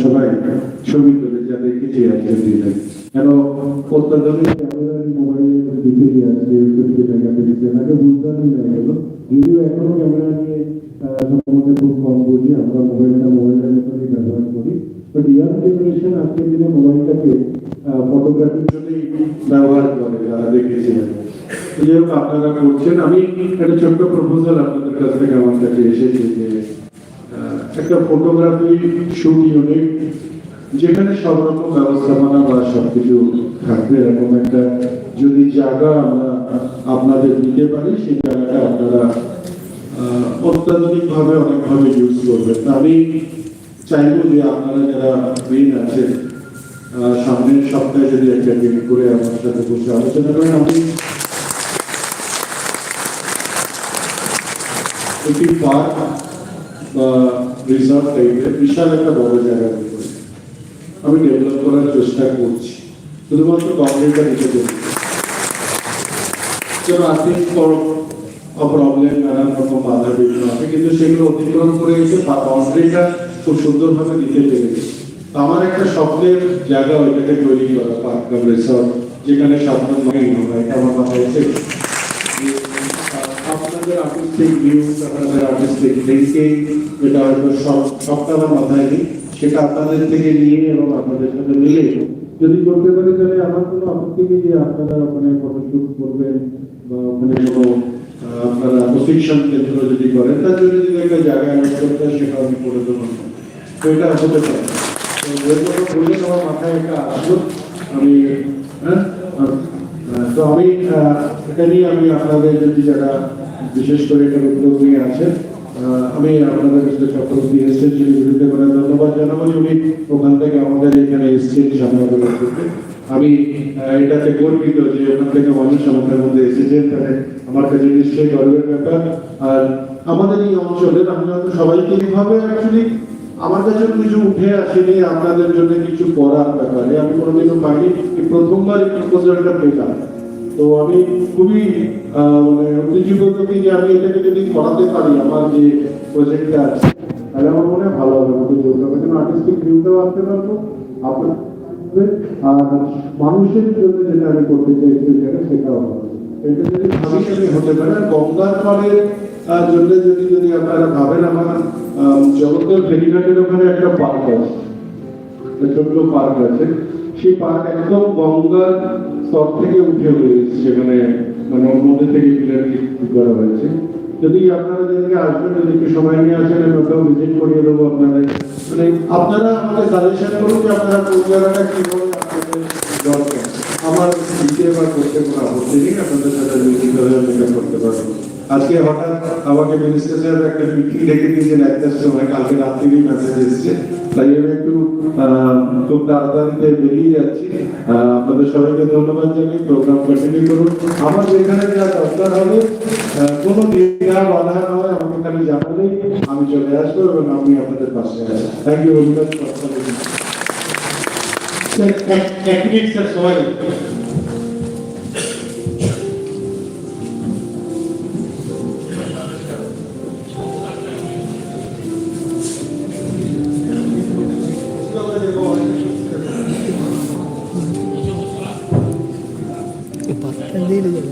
সবাই ছবি তুলে যা দেখেছি আজকের দিনে কেন অত্যাধুনিক ক্যামেরার না এগুলো যদিও এখনও ক্যামেরা নিয়ে সম্বন্ধে খুব কম বুঝি আমরা মোবাইলটা মোবাইলের মতনই ব্যবহার করি। বাট ইয়াং জেনারেশন আজকের দিনে মোবাইলটাকে ফটোগ্রাফির জন্যই ব্যবহার করে, যারা দেখেছিলেন হোক, আপনারা করছেন। আমি একটা ছোট্ট প্রপোজাল আপনাদের কাছ থেকে আমার কাছে এসেছে যে একটা ফটোগ্রাফি শুট ইউনিট যেখানে সব রকম ব্যবস্থাপনা বা সবকিছু থাকবে। এরকম একটা যদি জায়গা আমরা আপনাদের দিতে পারি, সেই জায়গাটা আপনারা অত্যাধুনিক ভাবে অনেকভাবে ইউজ করবেন। আমি চাইব যে আপনারা যারা মেইন আছেন সামনের সপ্তাহে যদি একটা দিন করে আমার সাথে বসে আলোচনা করেন, আমি একটি পার্ক বা রিসর্ট টাইপের বিশাল একটা বড় উপরে আমি ডেভেলপ করার চেষ্টা করছি। শুধুমাত্র কংক্রিটটা দিতে যেমন আর্থিক প্রবলেম নানান রকম বাধা বিঘ্ন আছে, কিন্তু সেগুলো অতিক্রম করে এসে বাউন্ডারিটা খুব সুন্দরভাবে দিতে পেরেছে। আমার একটা স্বপ্নের জায়গা ওইটাকে তৈরি করা, পার্ক রিসর্ট যেখানে স্বপ্ন মাইন হয় আমার মাথায় আপনাদের যদি করতে পারি, তাহলে আমার কোনো আপত্তি নেই যে আপনারা ওখানে ফটোশুট করবেন বা ওখানে কোনো আপনারা প্রশিক্ষণ কেন্দ্র যদি করেন তার জন্য যদি একটা জায়গা অ্যারেঞ্জ করতে সেটা আমি করে দেবো। তো এটা হতে পারে। আমার মাথায় একটা আসলো আমি হ্যাঁ? তো আমি এটা নিয়ে আমি আপনাদের যদি যারা বিশেষ করে এটা উদ্যোগ নিয়ে আছেন আমি আপনাদের কাছে চক্রবর্তী এসেছেন, যিনি বিরুদ্ধে করে ধন্যবাদ জানাব। উনি ওখান থেকে আমাদের এখানে এসেছেন, সামনে আমি এটাতে গর্বিত যে ওখান থেকে মানুষ আমাদের মধ্যে এসেছেন। তাহলে আমার কাছে নিশ্চয়ই গর্বের ব্যাপার। আর আমাদের এই অঞ্চলের আমরা হয়তো সবাইকে এইভাবে অ্যাকচুয়ালি আমার কাছে কিছু উঠে আসেনি, আপনাদের জন্য কিছু করার ব্যাপারে। আমি কোনোদিনও পাইনি। প্রথমবার এই প্রপোজালটা পেলাম। তো আমি খুবই মানে উত্তেজিত থাকি যে আমি এটাকে যদি করাতে পারি, আমার যে প্রজেক্টটা আছে, তাহলে আমার মনে হয় ভালো হবে আমাদের জন্য কারণ আর্টিস্টিক ভিউটাও আনতে পারব আপনার আর মানুষের জন্য যেটা আমি করতে চাইছি যেটা, সেটাও এটা যদি ভাবি আমি হতে পারে গঙ্গার পাড়ের জন্য যদি যদি আপনারা ভাবেন আমার জগদ্দল ফেরিঘাটের ওখানে একটা পার্ক আছে ছোট্ট পার্ক আছে সেই পার্ক একদম গঙ্গার স্তর থেকে উঠে হয়েছে সেখানে মানে ওর মধ্যে থেকে পিলার করা হয়েছে। যদি আপনারা যেদিকে আসবেন, যদি একটু সময় নিয়ে আসেন, আমি ওটাও ভিজিট করিয়ে দেবো আপনাদের। মানে আপনারা আমাকে সাজেশন করুন যে আপনারা কোন জায়গাটা কীভাবে আপনাদের আমার দিতে বা করতে কোনো আপত্তি নেই, আপনাদের সাথে আমি করতে পারব। আজকে হঠাৎ আমাকে মিনিস্টার একটা মিটিং ডেকে দিয়েছেন একটার সময় কালকে রাত্রিরই মেসেজ এসেছে। তাই আমি একটু খুব তাড়াতাড়িতে বেরিয়ে যাচ্ছি। আপনাদের সবাইকে ধন্যবাদ জানাই প্রোগ্রাম কন্টিনিউ করুন। আমার যেখানে যা দরকার হবে কোনো দ্বিধা বাধা না হয়, আমাকে খালি জানালেই আমি চলে আসব এবং আমি আপনাদের পাশে আছি। থ্যাংক ইউ এক মিনিট স্যার সময়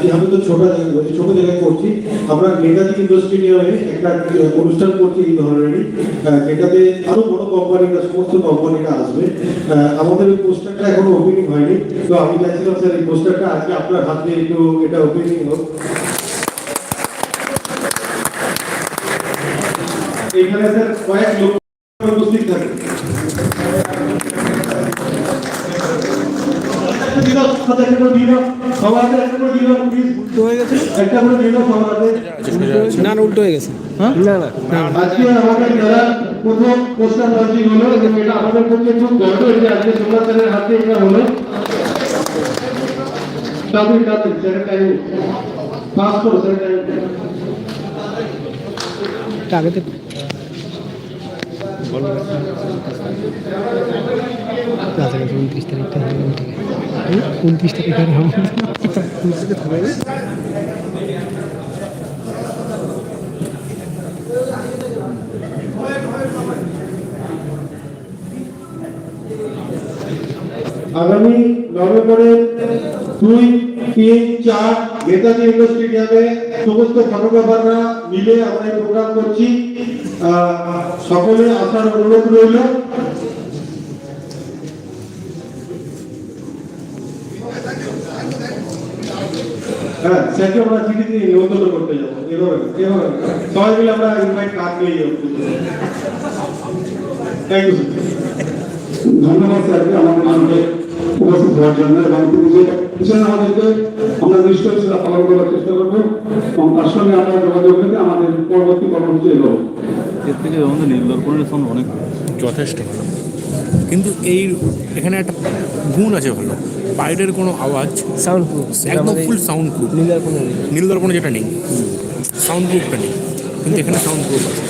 আহ, আমি তো ছোট ছোট জায়গায় করছি। আমরা নেতাজি ইন্ডাস্ট্রি নিয়ে একটা অনুষ্ঠান করছি এই ধরনেরই আহ, যেটাতে আরও বড় কোম্পানিরা সমস্ত কোম্পানিরা আসবে। আমাদের ওই পোস্টারটা এখনও ওপেনিং হয়নি। তো আমি চাইছিলাম স্যার এই পোস্টারটা আজকে আপনার হাতে একটু এটা ওপেনিং হোক। এখানে স্যার কয়েক লোক উপস্থিত থাকে। সবার হাতে একটা করে দিন হয়ে গেছে। একটা করে দিন সবার না না উল্টো হয়ে গেছে। হ্যাঁ? না না আজকে আমাদের যারা প্রথম পোস্টার লঞ্চিং হলো এটা আমাদের পক্ষে খুব গর্ব যে আজকে সুন্দর স্যারের হাতে এটা হলো। তাড়াতাড়ি তাড়াতাড়ি স্যারের টাইম পাস করো স্যারের টাইম আগে কাছাকাছি উনত্রিশ তারিখটা হবে উনত্রিশ তারিখ। আর আগামী নভেম্বরের দুই তিন চার নেতাজি ইন্ডোর স্টেডিয়ামে সমস্ত ফটোগ্রাফাররা মিলে আমরা প্রোগ্রাম করছি। সকলে আসার অনুরোধ রইল। হ্যাঁ আমরা করতে যাব। সবাই মিলে আমরা যাব। ধন্যবাদ স্যারকে আমাদের মানবে উপস্থিত হওয়ার জন্য এবং তিনি যে দিচ্ছেন আমাদেরকে আমরা নিশ্চয়ই সেটা পালন করার চেষ্টা করব এবং তার সঙ্গে আমরা যোগাযোগ রেখে আমাদের পরবর্তী কর্মসূচি এগোবো। এর থেকে আমাদের নীলদর্পণের সাউন্ড অনেক যথেষ্ট ভালো। কিন্তু এই এখানে একটা গুণ আছে ভালো। বাইরের কোনো আওয়াজ সাউন্ড প্রুফ একদম ফুল সাউন্ড প্রুফ নীলার কোনো নীলদর্পণে যেটা নেই। সাউন্ড প্রুফটা নেই। কিন্তু এখানে সাউন্ড প্রুফ আছে।